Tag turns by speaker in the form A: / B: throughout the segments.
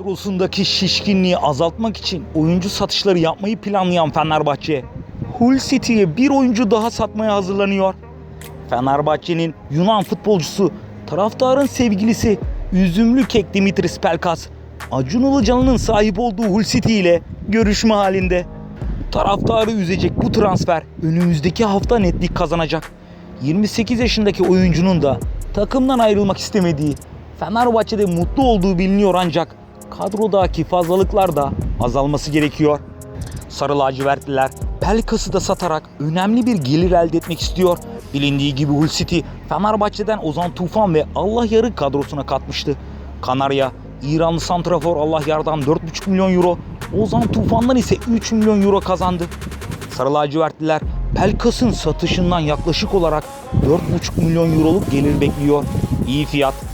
A: Kadrosundaki şişkinliği azaltmak için oyuncu satışları yapmayı planlayan Fenerbahçe, Hull City'ye bir oyuncu daha satmaya hazırlanıyor. Fenerbahçe'nin Yunan futbolcusu, taraftarın sevgilisi Üzümlü Kek Dimitris Pelkas, Acun Ilıcalı'nın sahip olduğu Hull City ile görüşme halinde. Taraftarı üzecek bu transfer önümüzdeki hafta netlik kazanacak. 28 yaşındaki oyuncunun da takımdan ayrılmak istemediği, Fenerbahçe'de mutlu olduğu biliniyor ancak kadrodaki fazlalıklar da azalması gerekiyor. Sarı lacivertliler Pelkas'ı da satarak önemli bir gelir elde etmek istiyor. Bilindiği gibi Hull City Fenerbahçe'den Ozan Tufan ve Allah Yarı kadrosuna katmıştı. Kanarya, İranlı santrafor Allah Yar'dan 4,5 milyon euro, Ozan Tufan'dan ise 3 milyon euro kazandı. Sarı lacivertliler Pelkas'ın satışından yaklaşık olarak 4,5 milyon euroluk gelir bekliyor. İyi fiyat.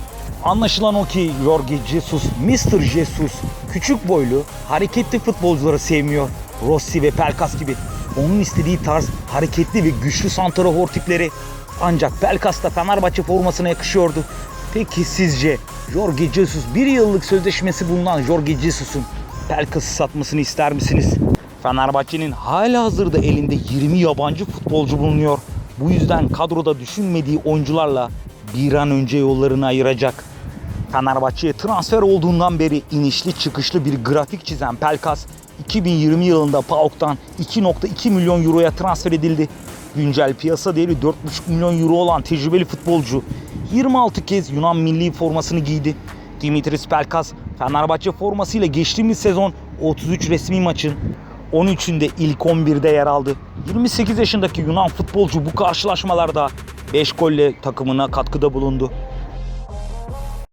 A: Anlaşılan o ki Jorge Jesus, Mr. Jesus küçük boylu, hareketli futbolcuları sevmiyor. Rossi ve Pelkas gibi. Onun istediği tarz hareketli ve güçlü santrafor tipleri. Ancak Pelkas da Fenerbahçe formasına yakışıyordu. Peki sizce Jorge Jesus bir yıllık sözleşmesi bulunan Jorge Jesus'un Pelkas'ı satmasını ister misiniz? Fenerbahçe'nin hala hazırda elinde 20 yabancı futbolcu bulunuyor. Bu yüzden kadroda düşünmediği oyuncularla bir an önce yollarını ayıracak. Fenerbahçe'ye transfer olduğundan beri inişli çıkışlı bir grafik çizen Pelkas 2020 yılında PAOK'tan 2.2 milyon euroya transfer edildi. Güncel piyasa değeri 4.5 milyon euro olan tecrübeli futbolcu 26 kez Yunan milli formasını giydi. Dimitris Pelkas Fenerbahçe formasıyla geçtiğimiz sezon 33 resmi maçın 13'ünde ilk 11'de yer aldı. 28 yaşındaki Yunan futbolcu bu karşılaşmalarda 5 golle takımına katkıda bulundu.